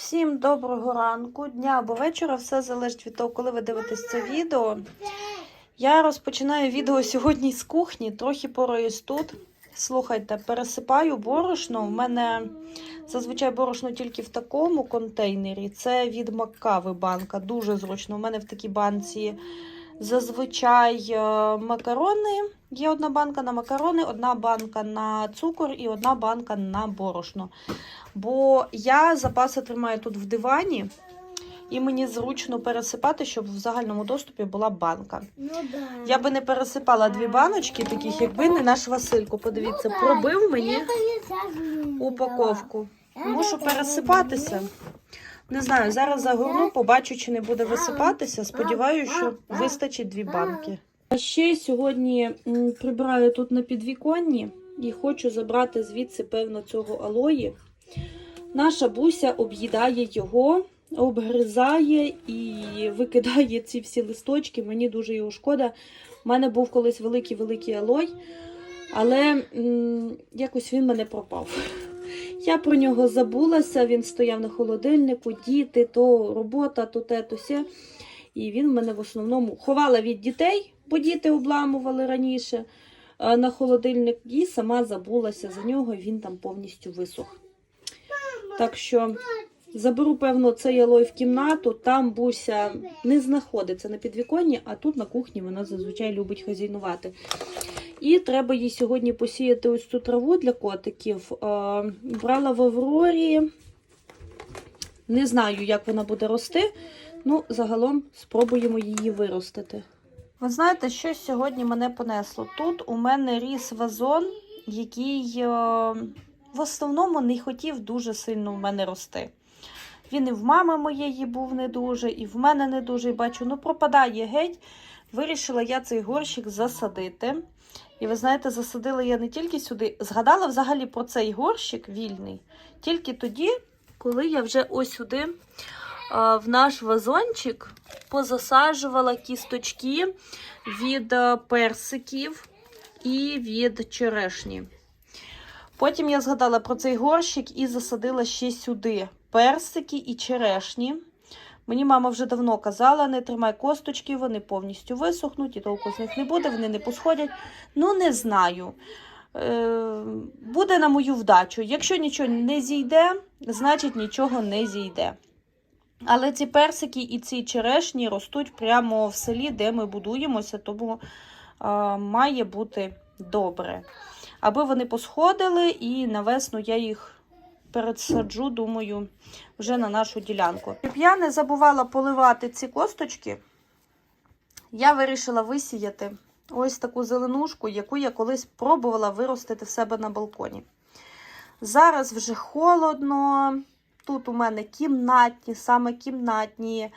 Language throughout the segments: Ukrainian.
Всім доброго ранку, дня або вечора. Все залежить від того, коли ви дивитесь це відео. Я розпочинаю відео сьогодні з кухні, трохи пораюсь тут. Слухайте, пересипаю борошно. У мене зазвичай борошно тільки в такому контейнері. Це від Маккави банка. Дуже зручно. У мене в такій банці зазвичай е, макарони. Є одна банка на макарони, одна банка на цукор і одна банка на борошно. Бо я запаси тримаю тут в дивані, і мені зручно пересипати, щоб в загальному доступі була банка. Ну да. Я би не пересипала дві баночки, таких, якби не наш Василько. Подивіться, пробив мені упаковку. Мушу пересипатися. Не знаю, зараз загорну, побачу, чи не буде висипатися. Сподіваюся, що вистачить дві банки. А ще сьогодні прибираю тут на підвіконні і хочу забрати звідси, певно, цього алої. Наша буся об'їдає його, обгризає і викидає ці всі листочки. Мені дуже його шкода. У мене був колись великий-великий алой, але м, якось він мене пропав. Я про нього забулася, він стояв на холодильнику, діти, то робота, то те, то сє. І він мене в основному ховала від дітей, бо діти обламували раніше е, на холодильник, і сама забулася за нього, він там повністю висох. Так що заберу, певно, цей алой в кімнату. Там буся не знаходиться на підвіконні, а тут на кухні вона зазвичай любить хазяйнувати. І треба їй сьогодні посіяти ось цю траву для котиків. Е, Брала в Аврорі. Не знаю, як вона буде рости. Ну, загалом спробуємо її виростити. Ви знаєте, що сьогодні мене понесло? Тут у мене ріс вазон, який е, в основному не хотів дуже сильно в мене рости. Він і в мами моєї був не дуже, і в мене не дуже. І бачу, ну пропадає геть. Вирішила я цей горщик засадити. І ви знаєте, засадила я не тільки сюди, згадала взагалі про цей горщик вільний, тільки тоді, коли я вже ось сюди в наш вазончик позасаджувала кісточки від персиків і від черешні. Потім я згадала про цей горщик і засадила ще сюди персики і черешні. Мені мама вже давно казала, не тримай косточки, вони повністю висохнуть, і толку з них не буде, вони не посходять. Ну, не знаю. Е, буде на мою вдачу. Якщо нічого не зійде, значить нічого не зійде. Але ці персики і ці черешні ростуть прямо в селі, де ми будуємося, тому е, має бути добре. Аби вони посходили, і на весну я їх пересаджу, думаю, вже на нашу ділянку. Щоб я не забувала поливати ці косточки, я вирішила висіяти ось таку зеленушку, яку я колись пробувала виростити в себе на балконі. Зараз вже холодно. Тут у мене кімнатні, саме кімнатні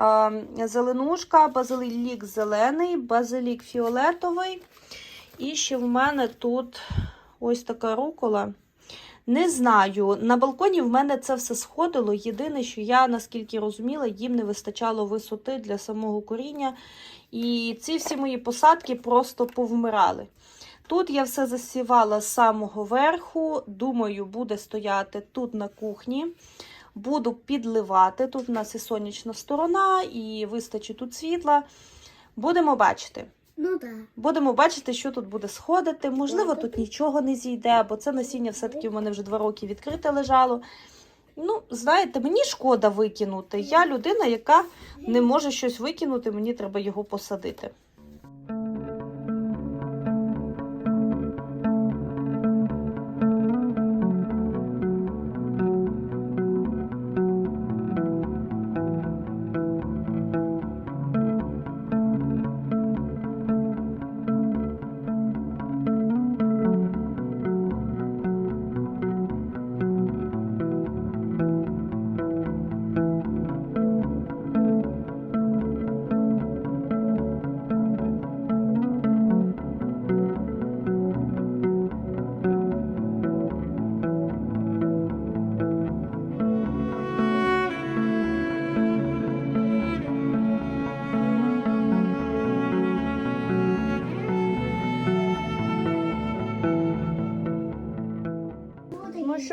е, зеленушка, базилік зелений, базилік фіолетовий. І ще в мене тут ось така рукола. Не знаю, на балконі в мене це все сходило. Єдине, що я, наскільки розуміла, їм не вистачало висоти для самого коріння. І ці всі мої посадки просто повмирали. Тут я все засівала з самого верху. Думаю, буде стояти тут на кухні. Буду підливати. Тут у нас і сонячна сторона, і вистачить тут світла. Будемо бачити. Ну да. Будемо бачити, що тут буде сходити. Можливо, тут нічого не зійде, бо це насіння все-таки в мене вже два роки відкрите лежало. Ну, знаєте, мені шкода викинути. Я людина, яка не може щось викинути, мені треба його посадити.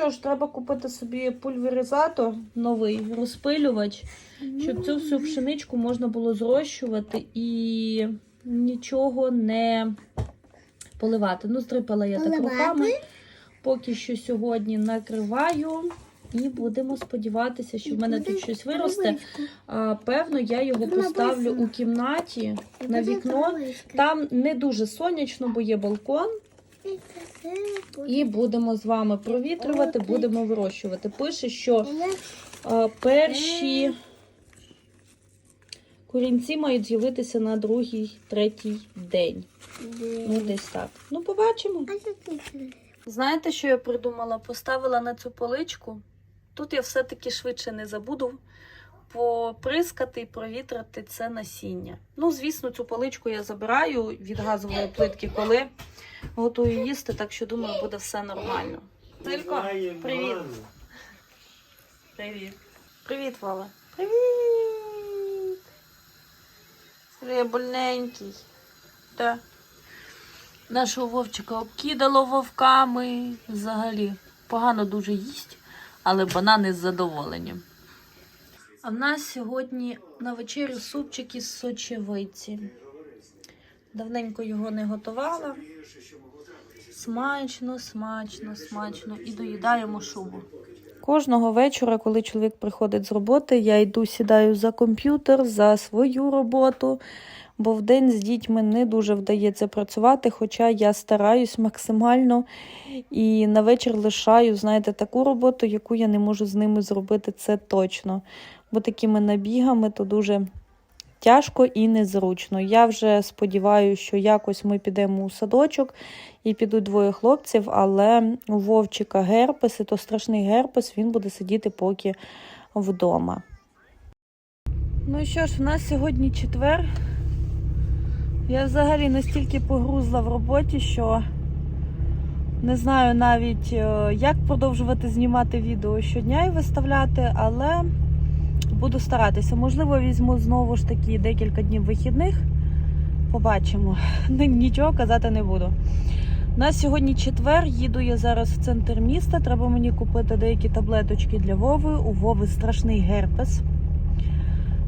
Що ж, треба купити собі пульверизатор новий, розпилювач, щоб цю всю пшеничку можна було зрощувати і нічого не поливати. Ну, стрипала я так руками. Поки що сьогодні накриваю. І будемо сподіватися, що в мене тут щось виросте. А, певно, я його поставлю у кімнаті на вікно. Там не дуже сонячно, бо є балкон. І будемо з вами провітрювати, будемо вирощувати. Пише, що перші корінці мають з'явитися на другий, третій день. Ну, десь так. Ну, побачимо. Знаєте, що я придумала? Поставила на цю поличку. Тут я все-таки швидше не забуду поприскати і провітрити це насіння. Ну, звісно, цю поличку я забираю від газової плитки, коли готую їсти, так що думаю, буде все нормально. Тилько, привіт. Привіт. Привіт, Вала. Привіт. Сергій больненький. Так. Нашого вовчика обкидало вовками. Взагалі погано дуже їсть, але банани з задоволенням. А в нас сьогодні на вечерю супчик із сочевиці. Давненько його не готувала. Смачно, смачно, смачно. І доїдаємо шубу. Кожного вечора, коли чоловік приходить з роботи, я йду сідаю за комп'ютер, за свою роботу, бо вдень з дітьми не дуже вдається працювати, хоча я стараюсь максимально і на вечір лишаю, знаєте, таку роботу, яку я не можу з ними зробити, це точно. Бо такими набігами то дуже тяжко і незручно. Я вже сподіваюся, що якось ми підемо у садочок і підуть двоє хлопців, але у Вовчика герпес, і то страшний герпес, він буде сидіти поки вдома. Ну і що ж, в нас сьогодні четвер. Я взагалі настільки погрузла в роботі, що не знаю навіть, е, як продовжувати знімати відео щодня і виставляти, але буду старатися. Можливо, візьму знову ж таки декілька днів вихідних. Побачимо. Ну, Нічого казати не буду. У нас сьогодні четвер, їду я зараз в центр міста. Треба мені купити деякі таблеточки для Вови. У Вови страшний герпес.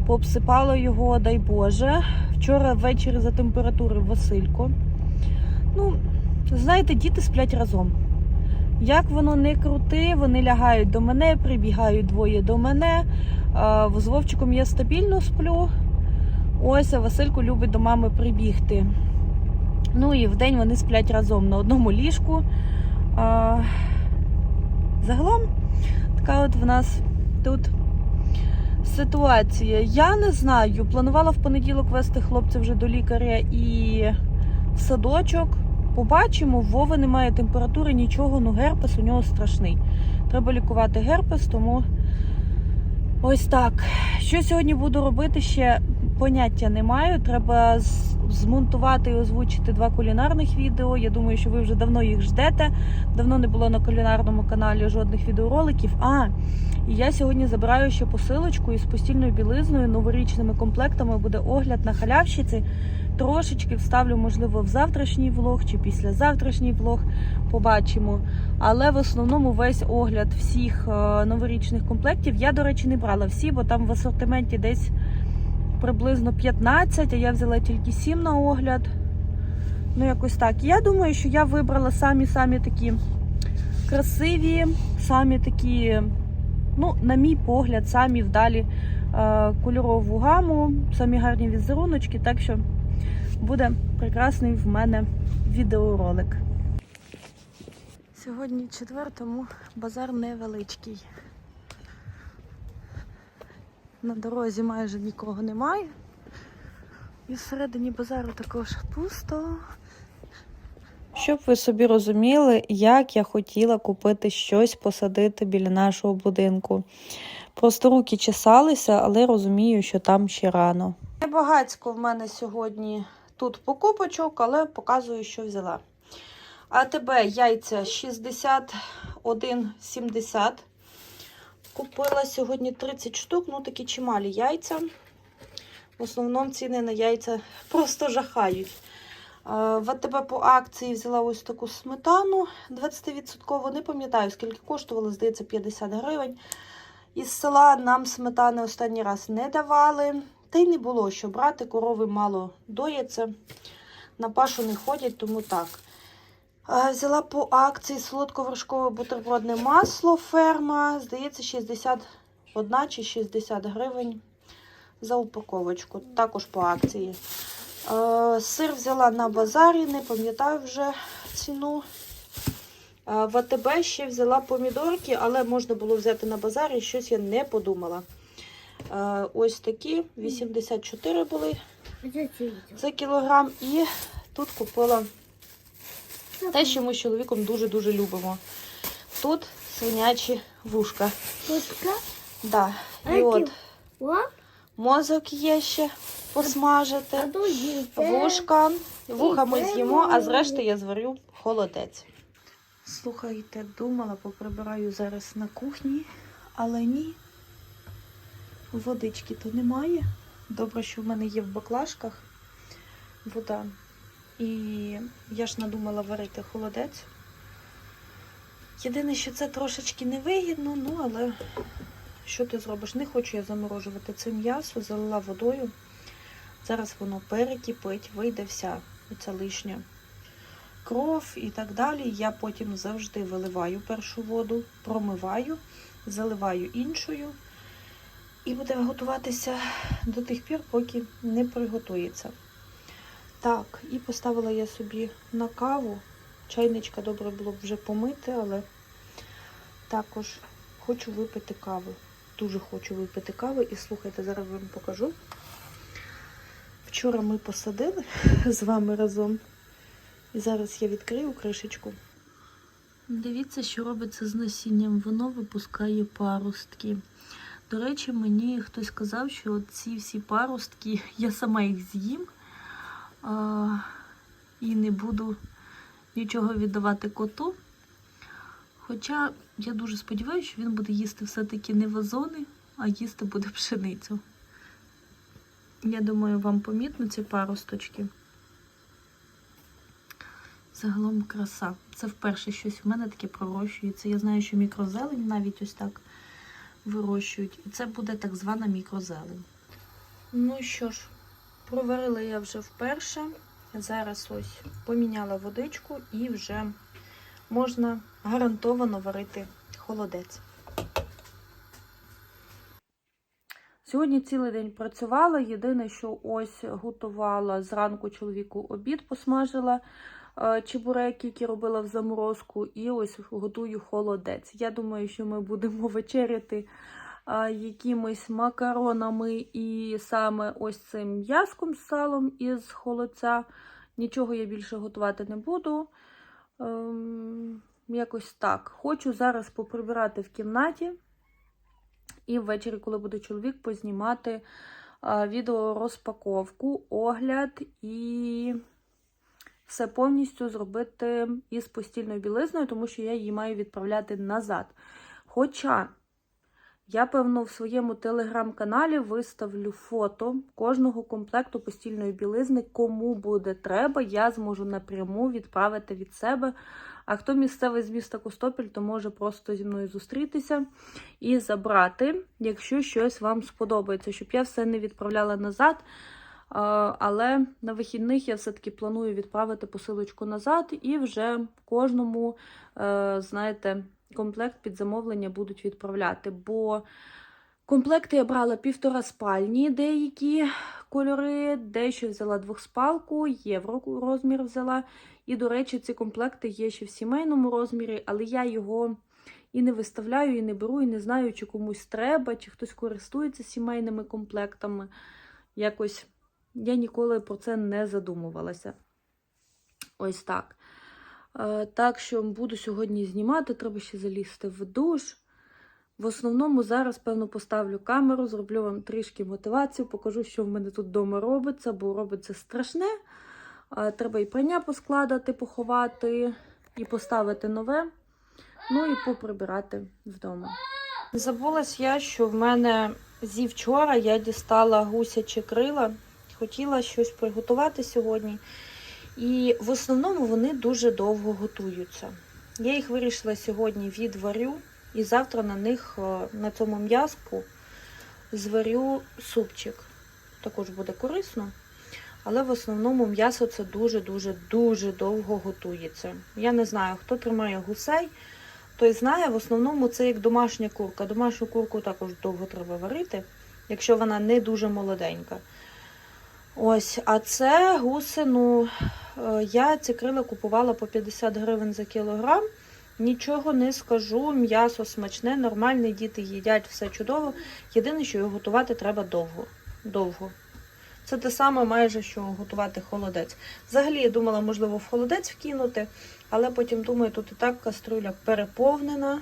Пообсипало його, дай Боже. Вчора ввечері за температури Василько. Ну, знаєте, діти сплять разом. Як воно не крути, вони лягають до мене, прибігають двоє до мене. З Вовчиком я стабільно сплю. Ось, а Василько любить до мами прибігти. Ну і вдень вони сплять разом на одному ліжку. Загалом, така от в нас тут ситуація. Я не знаю. Планувала в понеділок вести хлопця вже до лікаря і в садочок. Побачимо, Вови немає температури, нічого, ну герпес у нього страшний. Треба лікувати герпес, тому ось так. Що сьогодні буду робити, ще поняття не маю. Треба змонтувати і озвучити два кулінарних відео. Я думаю, що ви вже давно їх ждете. Давно не було на кулінарному каналі жодних відеороликів. А, і я сьогодні забираю ще посилочку із постільною білизною, новорічними комплектами. Буде огляд на халявщиці. Трошечки вставлю, можливо, в завтрашній влог чи післязавтрашній влог. Побачимо. Але в основному весь огляд всіх е, новорічних комплектів я, до речі, не брала всі, бо там в асортименті десь приблизно 15, а я взяла тільки 7 на огляд. Ну, якось так. Я думаю, що я вибрала самі-самі такі красиві, самі такі, ну, на мій погляд, самі вдалі е, кольорову гаму, самі гарні візеруночки, так що буде прекрасний в мене відеоролик. Сьогодні четвер, тому базар невеличкий. На дорозі майже нікого немає. І всередині базару також пусто. Щоб ви собі розуміли, як я хотіла купити щось посадити біля нашого будинку. Просто руки чесалися, але розумію, що там ще рано. Небагацько в мене сьогодні тут покупочок, але показую, що взяла. А тебе яйця 61,70. Купила сьогодні 30 штук, ну такі чималі яйця. В основному ціни на яйця просто жахають. В АТБ по акції взяла ось таку сметану 20%. Не пам'ятаю, скільки коштувало, здається, 50 гривень. Із села нам сметани останній раз не давали. Та й не було що брати, корови мало дояться. На пашу не ходять, тому так. Взяла по акції солодковершкове бутербродне масло ферма. Здається, 61 чи 60 гривень за упаковочку. Також по акції. Сир взяла на базарі, не пам'ятаю вже ціну. В АТБ ще взяла помідорки, але можна було взяти на базарі, щось я не подумала. Ось такі 84 були за кілограм. І тут купила те, що ми з чоловіком дуже-дуже любимо. Тут свинячі вушка. Да. І от мозок є ще посмажити. Вушка. Вуха ми з'їмо, а зрештою я зварю холодець. Слухайте, думала, поприбираю зараз на кухні, але ні. Водички то немає. Добре, що в мене є в баклажках вода. І я ж надумала варити холодець. Єдине, що це трошечки невигідно, ну але що ти зробиш? Не хочу я заморожувати це м'ясо, залила водою. Зараз воно перекипить, вийде вся оця лишня кров і так далі. Я потім завжди виливаю першу воду, промиваю, заливаю іншою. І буде готуватися до тих пір, поки не приготується. Так, і поставила я собі на каву. Чайничка добре було б вже помити, але також хочу випити каву. Дуже хочу випити каву. І слухайте, зараз вам покажу. Вчора ми посадили з вами разом. І зараз я відкрию кришечку. Дивіться, що робиться з насінням. Воно випускає паростки. До речі, мені хтось сказав, що ці всі паростки, я сама їх з'їм і не буду нічого віддавати коту. Хоча я дуже сподіваюся, що він буде їсти все-таки не вазони, а їсти буде пшеницю. Я думаю, вам помітно ці паросточки. Загалом краса. Це вперше щось в мене таке пророщується. Я знаю, що мікрозелень навіть ось так вирощують. І це буде так звана мікрозелень. Ну що ж, проварила я вже вперше. Зараз ось поміняла водичку і вже можна гарантовано варити холодець. Сьогодні цілий день працювала. Єдине, що ось готувала зранку чоловіку обід, посмажила е, чебуреки, які робила в заморозку, і ось готую холодець. Я думаю, що ми будемо вечеряти якимись макаронами і саме ось цим м'язком з салом із холодця. Нічого я більше готувати не буду. Ем, якось так. Хочу зараз поприбирати в кімнаті. І ввечері, коли буде чоловік, познімати а, відео розпаковку, огляд і все повністю зробити із постільною білизною, тому що я її маю відправляти назад. Хоча я, певно, в своєму телеграм-каналі виставлю фото кожного комплекту постільної білизни. Кому буде треба, я зможу напряму відправити від себе. А хто місцевий з міста Костопіль, то може просто зі мною зустрітися і забрати, якщо щось вам сподобається, щоб я все не відправляла назад. Але на вихідних я все-таки планую відправити посилочку назад, і вже кожному, е, знаєте, комплект під замовлення будуть відправляти. Бо комплекти я брала півтора спальні, деякі кольори, дещо взяла двохспалку, євро розмір взяла. І, до речі, ці комплекти є ще в сімейному розмірі, але я його і не виставляю, і не беру, і не знаю, чи комусь треба, чи хтось користується сімейними комплектами. Якось я ніколи про це не задумувалася. Ось так. Так що буду сьогодні знімати, треба ще залізти в душ. В основному зараз, певно, поставлю камеру, зроблю вам трішки мотивацію, покажу, що в мене тут вдома робиться, бо робиться страшне. Треба і прання поскладати, поховати, і поставити нове, ну і поприбирати вдома. Забулась я, що в мене зі вчора я дістала гусячі крила. Хотіла щось приготувати сьогодні. І в основному вони дуже довго готуються. Я їх вирішила сьогодні відварю, і завтра на них, е, на цьому м'язку, зварю супчик. Також буде корисно. Але в основному м'ясо це дуже-дуже дуже довго готується. Я не знаю, хто тримає гусей, той знає, в основному це як домашня курка. Домашню курку також довго треба варити, якщо вона не дуже молоденька. Ось, а це гусину. е, Я ці крила купувала по 50 гривень за кілограм. Нічого не скажу, м'ясо смачне, нормальне, діти їдять, все чудово. Єдине, що його готувати треба довго. довго. Це те саме майже, що готувати холодець. Взагалі, я думала, можливо, в холодець вкинути, але потім думаю, тут і так каструля переповнена.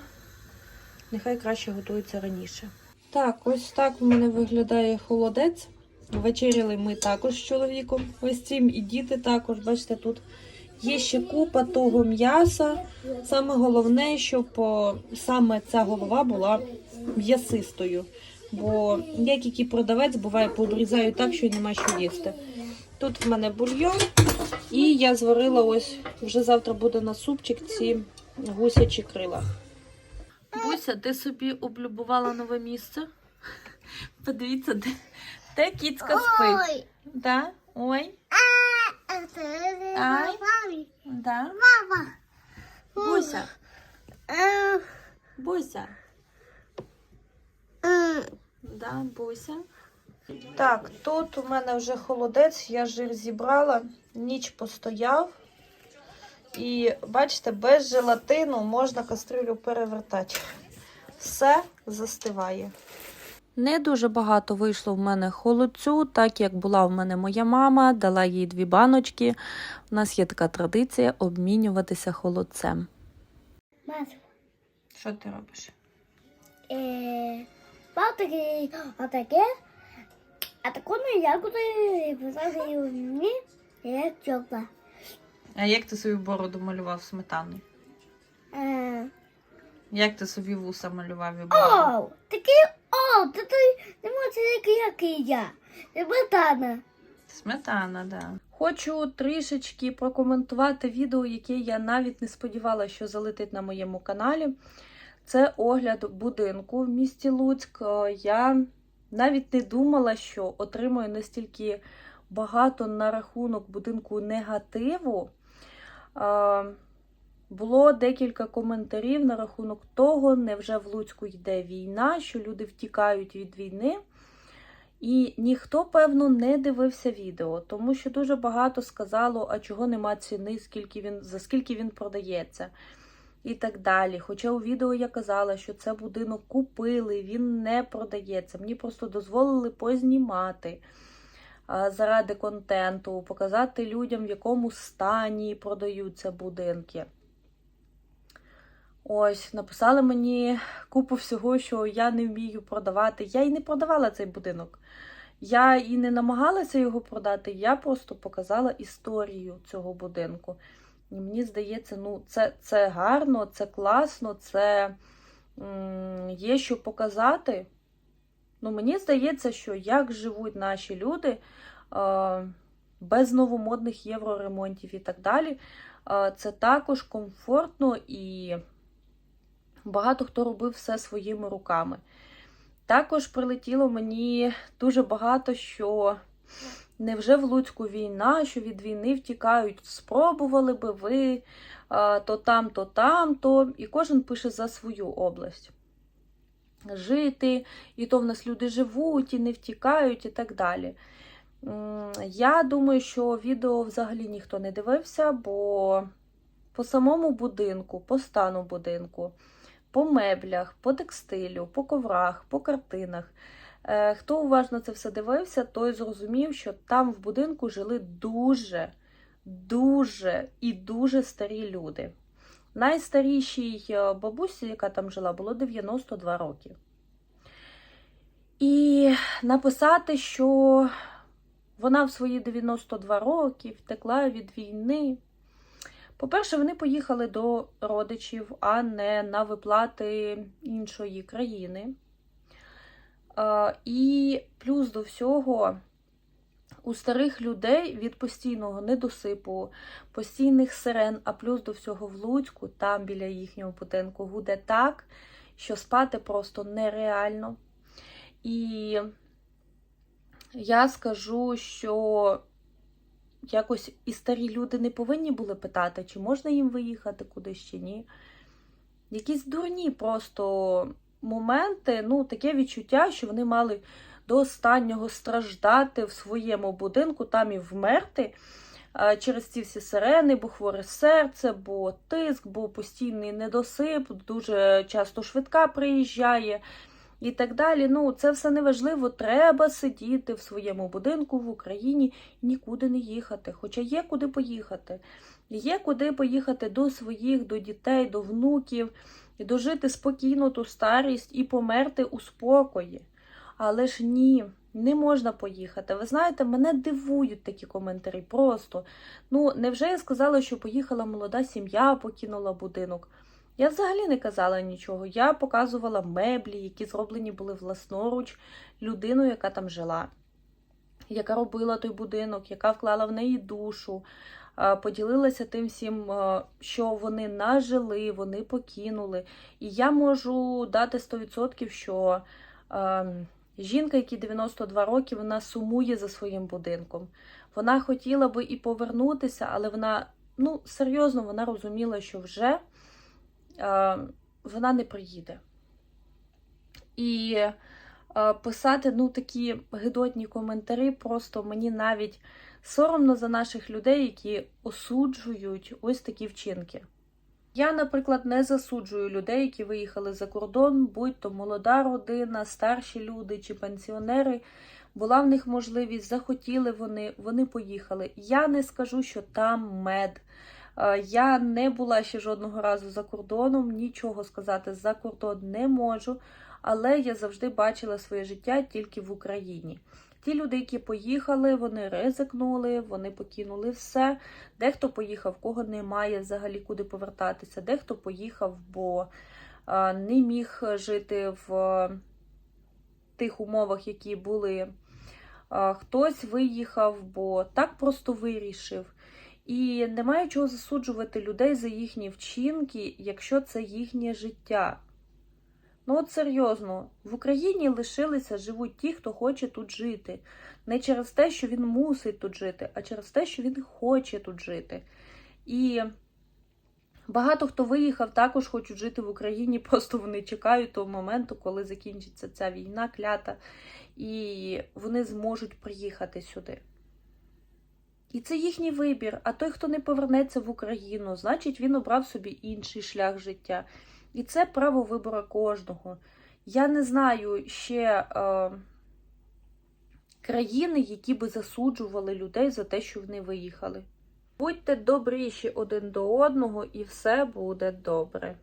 Нехай краще готується раніше. Так, ось так в мене виглядає холодець. Вечеряли ми також з чоловіком. Ось цим і діти також. Бачите, тут є ще купа того м'яса. Саме головне, щоб саме ця голова була м'ясистою. Бо як який продавець буває, пообрізаю так, що нема що їсти. Тут в мене бульйон, і я зварила ось вже завтра буде на супчик ці гусячі крила. Буся, ти собі облюбувала нове місце? Подивіться, де, де кіцька спить. Ой, Да? Ой, а це Ай. мамі. да. Мама. Буся, Е, Буся. Да, Буся. Так, тут у мене вже холодець, я жир зібрала, ніч постояв. І бачите, без желатину можна кастрюлю перевертати. Все застиває. Не дуже багато вийшло в мене холодцю, так як була в мене моя мама, дала їй дві баночки. У нас є така традиція обмінюватися холодцем. Мас, Що ти робиш? е, такий, отаке, а таку не я куди поставив мені, я чокла. А як ти собі бороду малював сметаною? Е, Як ти собі вуса малював і О, такий, о, це той, не може такий, як і я. Це ботана. Сметана, да. Хочу трішечки прокоментувати відео, яке я навіть не сподівалася, що залетить на моєму каналі. Це огляд будинку в місті Луцьк. Е, Я навіть не думала, що отримую настільки багато на рахунок будинку негативу. Було декілька коментарів на рахунок того, невже в Луцьку йде війна, що люди втікають від війни. І ніхто, певно, не дивився відео, тому що дуже багато сказало, а чого нема ціни, скільки він, за скільки він продається. І так далі. Хоча у відео я казала, що це будинок купили, він не продається. Мені просто дозволили познімати заради контенту, показати людям, в якому стані продаються будинки. Ось, написали мені купу всього, що я не вмію продавати. Я і не продавала цей будинок. Я і не намагалася його продати, я просто показала історію цього будинку. І мені здається, ну, це, це гарно, це класно, це м, є що показати. Ну, мені здається, що як живуть наші люди е, без новомодних євроремонтів і так далі, е, це також комфортно і багато хто робив все своїми руками. Також прилетіло мені дуже багато, що невже в Луцьку війна, що від війни втікають, спробували би ви то там, то там, то. І кожен пише за свою область. Жити, і то в нас люди живуть, і не втікають, і так далі. Я думаю, що відео взагалі ніхто не дивився, бо по самому будинку, по стану будинку, по меблях, по текстилю, по коврах, по картинах. Е, Хто уважно це все дивився, той зрозумів, що там в будинку жили дуже, дуже і дуже старі люди. Найстарішій е, бабусі, яка там жила, було 92 роки. І написати, що вона в свої 92 роки втекла від війни. По-перше, вони поїхали до родичів, а не на виплати іншої країни. Е, І плюс до всього, У старих людей від постійного недосипу, постійних сирен, а плюс до всього в Луцьку, там біля їхнього будинку, гуде так, що спати просто нереально. І я скажу, що якось і старі люди не повинні були питати, чи можна їм виїхати кудись чи ні. Якісь дурні просто моменти, ну, таке відчуття, що вони мали до останнього страждати в своєму будинку, там і вмерти через ці всі сирени, бо хворе серце, бо тиск, бо постійний недосип, дуже часто швидка приїжджає і так далі. Ну, це все неважливо. Треба сидіти в своєму будинку в Україні нікуди не їхати. Хоча є куди поїхати. Є куди поїхати до своїх, до дітей, до внуків, і дожити спокійно ту старість і померти у спокої. Але ж ні, не можна поїхати. Ви знаєте, мене дивують такі коментарі. Просто. Ну, невже я сказала, що поїхала молода сім'я, покинула будинок? Я взагалі не казала нічого. Я показувала меблі, які зроблені були власноруч людиною, яка там жила, яка робила той будинок, яка вклала в неї душу, поділилася тим всім, що вони нажили, вони покинули. І я можу дати 100%, що жінка, якій 92 роки, вона сумує за своїм будинком. Вона хотіла би і повернутися, але вона, ну, серйозно, вона розуміла, що вже вона не приїде. І писати ну, такі гидотні коментарі, просто мені навіть соромно за наших людей, які осуджують ось такі вчинки. Я, наприклад, не засуджую людей, які виїхали за кордон, будь то молода родина, старші люди чи пенсіонери. Була в них можливість, захотіли вони, вони поїхали. Я не скажу, що там мед. Е, Я не була ще жодного разу за кордоном, нічого сказати за кордон не можу, але я завжди бачила своє життя тільки в Україні. Ті люди, які поїхали, вони ризикнули, вони покинули все. Дехто поїхав, кого немає взагалі куди повертатися, дехто поїхав, бо е, не міг жити в тих умовах, які були. Е, Хтось виїхав, бо так просто вирішив. І немає чого засуджувати людей за їхні вчинки, якщо це їхнє життя. Ну от серйозно, в Україні лишилися, живуть ті, хто хоче тут жити. Не через те, що він мусить тут жити, а через те, що він хоче тут жити. І багато хто виїхав, також хочуть жити в Україні, просто вони чекають того моменту, коли закінчиться ця війна клята, і вони зможуть приїхати сюди. І це їхній вибір. А той, хто не повернеться в Україну, значить він обрав собі інший шлях життя. І це право вибору кожного. Я не знаю ще е, країни, які би засуджували людей за те, що вони виїхали. Будьте добріші один до одного, і все буде добре.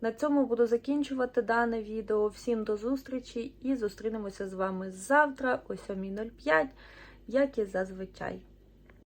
На цьому буду закінчувати дане відео. Всім до зустрічі і зустрінемося з вами завтра о 7.05, як і зазвичай.